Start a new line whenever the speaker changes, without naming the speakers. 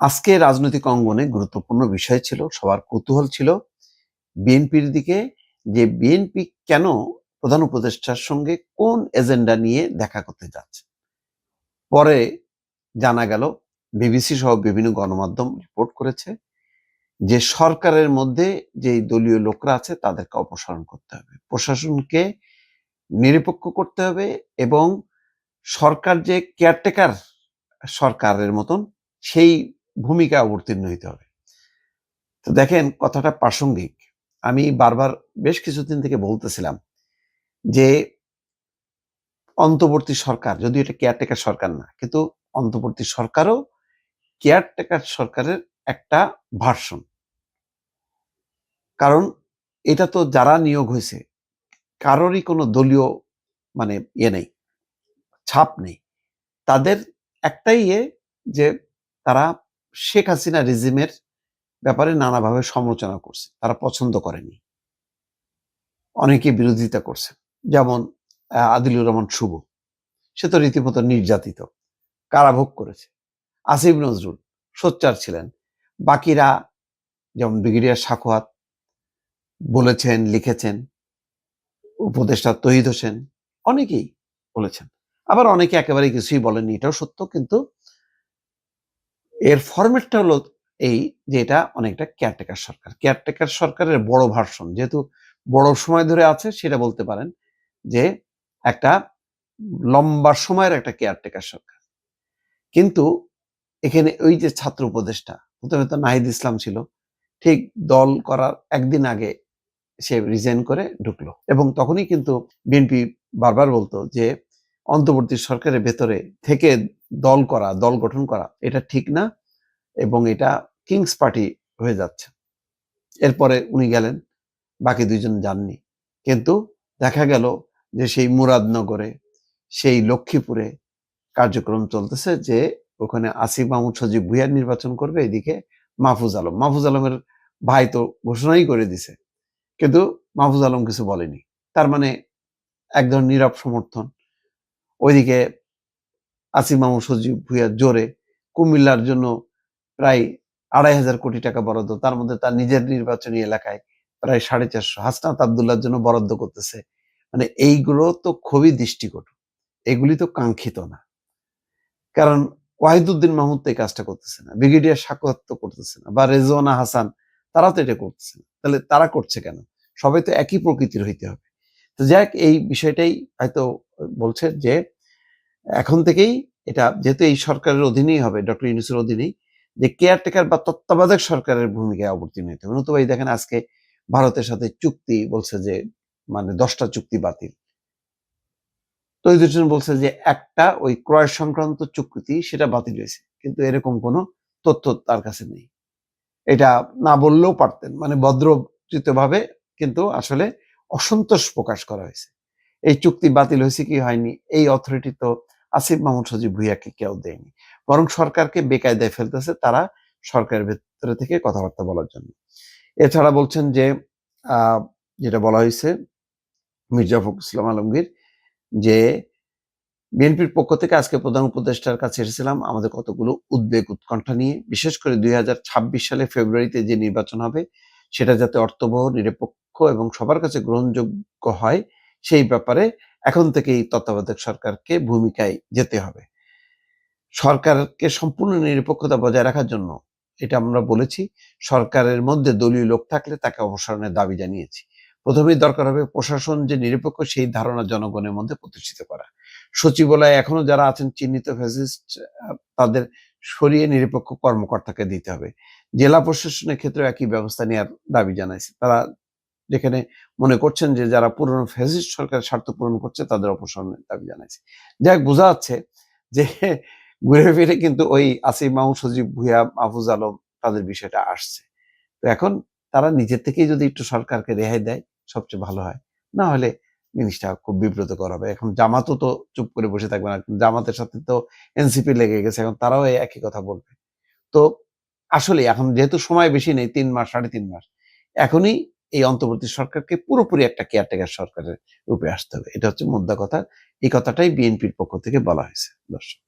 আজকে রাজনৈতিক অঙ্গনে গুরুত্বপূর্ণ বিষয় ছিল, সবার কৌতূহল ছিল। বিএনপির দিকে যে বিএনপি কেন প্রধান উপদেষ্টার সঙ্গে কোন এজেন্ডা নিয়ে দেখা করতে যাচ্ছে? পরে জানা গেল, বিবিসি সহ বিভিন্ন গণমাধ্যম রিপোর্ট করেছে যে সরকারের মধ্যে যে দলীয় লোকরা আছে তাদেরকে অপসারণ করতে হবে। প্রশাসনকে নিরপেক্ষ করতে হবে এবং সরকার যে কেয়ারটেকার সরকারের মতন, সেই ভূমিকা অবতীর্ণ হইতে হবে। তো দেখেন, কথাটা প্রাসঙ্গিক। আমি বারবার বেশ কিছুদিন থেকে বলতেছিলাম যে, অন্তর্বর্তী সরকার যদি এটা কেয়ারটেকার সরকার না, কিন্তু অন্তর্বর্তী সরকারও কেয়ারটেকার সরকারের একটা ভার্সন কারণ এটা তো যারা নিয়োগ হয়েছে, কারোরই কোনো দলীয় মানে ইয়ে নেই, ছাপ নেই। তাদের একটাই ইয়ে যে, তারা শেখ হাসিনা রিজিমের ব্যাপারে নানাভাবে সমালোচনা করছে। তারা পছন্দ করেনি। অনেকে বিরোধিতা করছে। যেমন আদিলুর রহমান শুভ। সে তো রীতিমতো নির্যাতিত। কারাভোগ করেছে। আসিফ নজরুল সোচ্চার ছিলেন। বাকিরা, যেমন ব্রিগেডিয়ার সাখোয়াত বলেছেন, লিখেছেন, উপদেষ্টা তহিদ হোসেন, অনেকেই বলেছেন। আবার অনেকে একেবারে কিছুই বলেনি এটাও সত্য। কিন্তু এর ফরম্যাটটা হলো এই যে এটা অনেকটা কেয়ারটেকার সরকার। কেয়ারটেকার সরকারের বড় ভার্সন যেহেতু বড় সময় ধরে আছে, সেটা বলতে পারেন যে একটা লম্বা সময়ের একটা কেয়ারটেকার সরকার। কিন্তু এখানে ওই যে ছাত্র উপদেষ্টা, প্রথমে তো নাহিদ ইসলাম ছিল, ঠিক দল করার একদিন আগে সে রিজাইন করে ঢুকলো। এবং তখনই কিন্তু বিএনপি বারবার বলতো যে অন্তর্বর্তী সরকারের ভেতরে থেকে দল করা, দল গঠন করা, এটা ঠিক না এবং এটা কিংস পার্টি হয়ে যাচ্ছে। এরপরে উনি গেলেন, বাকি দুইজন যাননি। কিন্তু দেখা গেল যে সেই মুরাদনগরে, সেই লক্ষ্মীপুরে কার্যক্রম চলতেছে যে ওখানে আসিফ মাহমুদ সজীব ভুইয়ার নির্বাচন করবে, এদিকে মাহফুজ আলম। মাহফুজ আলমের ভাই তো ঘোষণাই করে দিছে। কিন্তু মাহফুজ আলম কিছু বলেনি। তার মানে এক ধরনের নীরব সমর্থন। ওইদিকে আসিফ সজীব ভুইয়ার জোরে কুমিল্লার জন্য প্রায় আড়াই হাজার কোটি টাকা বরাদ্দ, তার মধ্যে তার নিজের নির্বাচনী এলাকায় প্রায় সাড়ে চারশো। হাসনাত আবদুল্লার জন্য বরাদ্দ করতেছে। মানে এইগুলো তো খুবই দৃষ্টিকটু। এগুলি তো কাঙ্ক্ষিত না। কারণ ওয়াহিদুদ্দিন মাহমুদ এই কাজটা করতেছে না, ব্রিগেডিয়ার সাকুয়াত করতেছে না, বা রেজওয়ানা হাসান, তারা তো এটা করতেছে না। তাহলে তারা করছে কেন? সবাই তো একই প্রকৃতির হইতে হবে। তো যাক, এই বিষয়টাই হয়তো বলছে যে, এখন থেকেই এটা, যেহেতু এই সরকারের অধীনেই হবে, ডক্টর ইউনুসের অধীনেই, যে কেয়ারটেকার বা তত্ত্বাবধায়ক সরকারের ভূমিকায় অবতীর্ণ হতে হবে। নতুবা এই দেখেন আজকে ভারতের সাথে চুক্তি বলছে যে মানে দশটা চুক্তি বাতিল। তৈরি হোসেন বলছে যে, একটা ওই ক্রয় সংক্রান্ত চুক্তি, সেটা বাতিল হয়েছে। কিন্তু এরকম কোনো তথ্য তার কাছে নেই। এটা না বললেও পারতেন। মানে ভদ্রচিতভাবে কিন্তু আসলে অসন্তোষ প্রকাশ করা হয়েছে। এই চুক্তি বাতিল হয়েছে কি হয়নি? এই অথরিটি তো আসিফ মাহমুদ সজিব ভুইয়াকে কেউ দেয়নি। বরং সরকারকে বেকায়দায় ফেলতেছে তারা সরকারের ভেতরে থেকে কথাবার্তা বলার জন্য। এছাড়া বলছেন যে যেটা বলা হয়েছে মির্জা ফখরুল ইসলাম আলমগীর, যে বিএনপির পক্ষ থেকে আজকে প্রধান উপদেষ্টার কাছে এসেছিলাম আমাদের কতগুলো উদ্বেগ উৎকণ্ঠা নিয়ে। বিশেষ করে দুই হাজার ছাব্বিশ সালে ফেব্রুয়ারিতে যে নির্বাচন হবে, সেটা যাতে অর্থবহ, নিরপেক্ষ এবং সবার কাছে গ্রহণযোগ্য হয় সেই ব্যাপারে এখন থেকেই তত্ত্বাবধায়ক সরকারকে ভূমিকায় যেতে হবে। সরকারকে সম্পূর্ণ নিরপেক্ষতা বজায় রাখার জন্য, এটা আমরা বলেছি, সরকারের মধ্যে দলীয় লোক থাকলে তাকে অপসারণের দাবি জানিয়েছি। প্রথমেই দরকার হবে প্রশাসন যে নিরপেক্ষ, সেই ধারণা জনগণের মধ্যে প্রতিষ্ঠিত করা। সচিবালয়ে এখনও যারা আছেন, চিহ্নিত ফ্যাসিস্ট তাদের সরিয়ে নিরপেক্ষ কর্মকর্তাকে দিতে হবে। জেলা প্রশাসনের ক্ষেত্রে একই ব্যবস্থা নেওয়ার দাবি জানাইছে। তারা যেখানে মনে করছেন যে যারা পুরনো ফ্যাসিস্ট সরকারের স্বার্থ পূরণ করছে, তাদের অপসারণের দাবি জানাইছে। যাই বোঝা যাচ্ছে যে ঘুরে ফিরে কিন্তু ওই আসিফ মাহমুদ, সজীব ভুইয়া, মাহফুজ আলম তাদের বিষয়টা আসছে। তো এখন তারা নিজের থেকেই যদি একটু সরকারকে রেহাই দেয়, সবচেয়ে ভালো হয়। না হলে জিনিসটা খুব বিব্রতকর হবে। এখন জামাতও তো চুপ করে বসে থাকবে না। জামাতের সাথে তো এনসিপি লেগে গেছে, এখন তারাও একই কথা বলবে। তো আসলে এখন যেহেতু সময় বেশি নেই, তিন মাস, সাড়ে তিন মাস, এখনই এই অন্তর্বর্তী সরকারকে পুরোপুরি একটা কেয়ারটেকার সরকারের রূপে আসতে হবে। এটা হচ্ছে মুদ্রা কথা। এই কথাটাই বিএনপির পক্ষ থেকে বলা হয়েছে। দর্শক।